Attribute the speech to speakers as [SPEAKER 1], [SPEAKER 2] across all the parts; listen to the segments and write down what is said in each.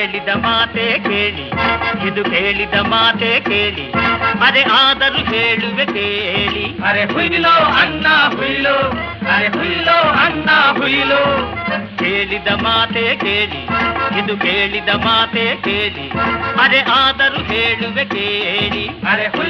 [SPEAKER 1] ಕೇಳಿದ ಮಾತೆ ಕೇಳಿ ಇದು ಕೇಳಿದ ಮಾತೆ ಕೇಳಿ ಅರೆ ಆದರೂ ಹೇಳುವೆ ಕೇಳಿ
[SPEAKER 2] ಅರೆ ಹುಯಿಲೋ ಅಣ್ಣ ಹುಯಿಲೋ ಅರೆ ಹುಯಿಲೋ ಅಣ್ಣ ಹುಯಿಲೋ
[SPEAKER 1] ಕೇಳಿದ ಮಾತೆ ಕೇಳಿ ಇದು ಕೇಳಿದ ಮಾತೆ ಕೇಳಿ ಅರೆ ಆದರೂ ಹೇಳುವೆ ಕೇಳಿ
[SPEAKER 2] ಅರೆ ಹುಯಿಲೋ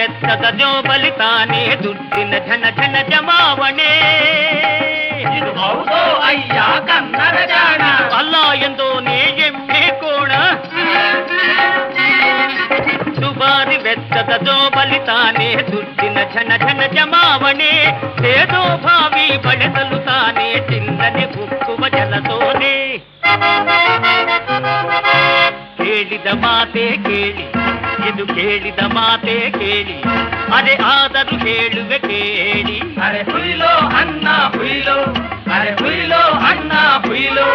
[SPEAKER 1] ದುಬಾರಿ ವೆಚ್ಚದ ಜೋಬಲಿ ತಾನೇ ದುಡ್ಡಿನ ಝನ ಝನ ಜಮಾವಣೆ
[SPEAKER 2] ಇದು ಹೌದೋ ಅಯ್ಯ ಕನ್ನಡ ಜಾಣ
[SPEAKER 1] ಅಲ್ಲ ಎಂದೋನೇ ಎಮ್ಮೆ ಕೋಣ ದುಬಾರಿ ವೆಚ್ಚದ ಜೋಬಲಿ ತಾನೇ ದುಡ್ಡಿನ ಝನ ಝನ ಜಮಾವಣೆ ಏದೋ ಭಾವಿ ಬಳಸಲು ತಾನೇ ಚಿಲ್ಲನೆ ಉಕ್ಕುವ ಜಲಸೋನೆ ಕೇಳಿದ ಮಾತೆ ಕೇಳಿ ಇದು ಕೇಳಿದ ಮಾತೆ ಕೇಳಿ ಅರೆ ಆದರೂ ಹೇಳುವೆ ಕೇಳಿ
[SPEAKER 2] ಅರೆ ಹುಯಿಲೋ ಅಣ್ಣ ಹುಯಿಲೋ ಅರೆ ಹುಯಿಲೋ ಅಣ್ಣ ಹುಯಿಲೋ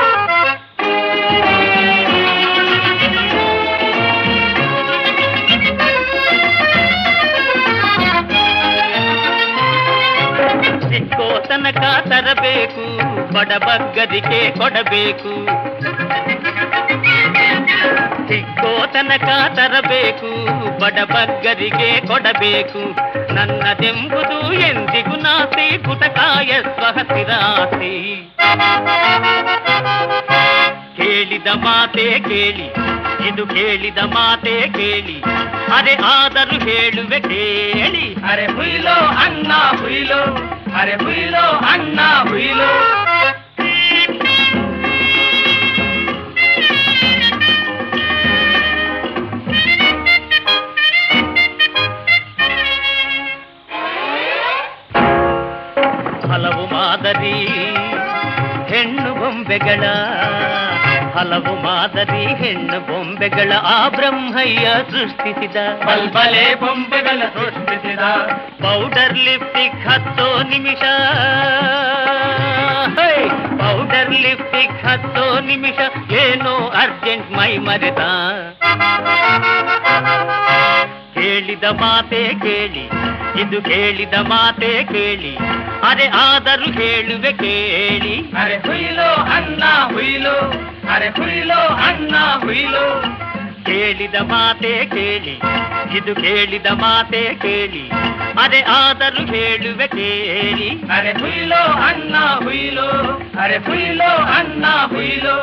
[SPEAKER 1] ಸಿಕ್ಕೋ ತನಕ ತರಬೇಕು ಬಡಬಗ್ಗದಿಗೆ ಕೊಡಬೇಕು ಸಿಕ್ಕೋ ತನಕ ತರಬೇಕು ಬಡಬಗ್ಗರಿಗೆ ಕೊಡಬೇಕು ನನ್ನದೆಂಬುದು ಎಂದಿಗೂ ನಾಸಿ ಪುಟಕಾಯ ಸ್ವಹಸಿರಾಸಿ ಕೇಳಿದ ಮಾತೆ ಕೇಳಿ ಇದು ಕೇಳಿದ ಮಾತೆ ಕೇಳಿ ಅರೆ ಆದರೂ ಹೇಳುವೆ ಕೇಳಿ
[SPEAKER 2] ಅರೆ ಹುಯಿಲೋ ಅಣ್ಣ ಹುಯಿಲೋ ಅರೆ ಹುಯಿಲೋ ಅಣ್ಣ ಹುಯಿಲೋ
[SPEAKER 1] ಹಲವು ಮಾದರಿ ಹೆಣ್ಣು ಬೊಂಬೆಗಳ ಹಲವು ಮಾದರಿ ಹೆಣ್ಣು ಬೊಂಬೆಗಳ ಆ ಬ್ರಹ್ಮಯ್ಯ ಸೃಷ್ಟಿಸಿದ
[SPEAKER 2] ಬಲ್ಬಲೆ ಬೊಂಬೆಗಳ ಸೃಷ್ಟಿಸಿದ
[SPEAKER 1] ಪೌಡರ್ ಲಿಪ್ಟಿಕ್ ಹತ್ತೋ ನಿಮಿಷ ಹೇ! ಪೌಡರ್ ಲಿಪ್ಟಿಕ್ ಹತ್ತೋ ನಿಮಿಷ ಏನೋ ಅರ್ಜೆಂಟ್ ಮೈ ಮರೆತ ಕೇಳಿದ ಮಾತೆ ಕೇಳಿ ಇದು ಕೇಳಿದ ಮಾತೆ ಕೇಳಿ ಅರೆ ಆದರೂ ಹೇಳುವೆ ಕೇಳಿ.
[SPEAKER 2] ಅರೆ ಹುಯಿಲೋ ಅನ್ನ ಹುಯಿಲೋ ಅರೆ ಹುಯಿಲೋ ಅನ್ನ ಹುಯಿಲೋ.
[SPEAKER 1] ಕೇಳಿದ ಮಾತೆ ಕೇಳಿ ಇದು ಕೇಳಿದ ಮಾತೆ ಕೇಳಿ ಅರೆ ಆದರೂ ಹೇಳುವೆ ಕೇಳಿ.
[SPEAKER 2] ಅರೆ ಹುಯಿಲೋ ಅನ್ನ ಹುಯಿಲೋ ಅರೆ ಹುಯಿಲೋ ಅನ್ನ ಹುಯಿಲೋ.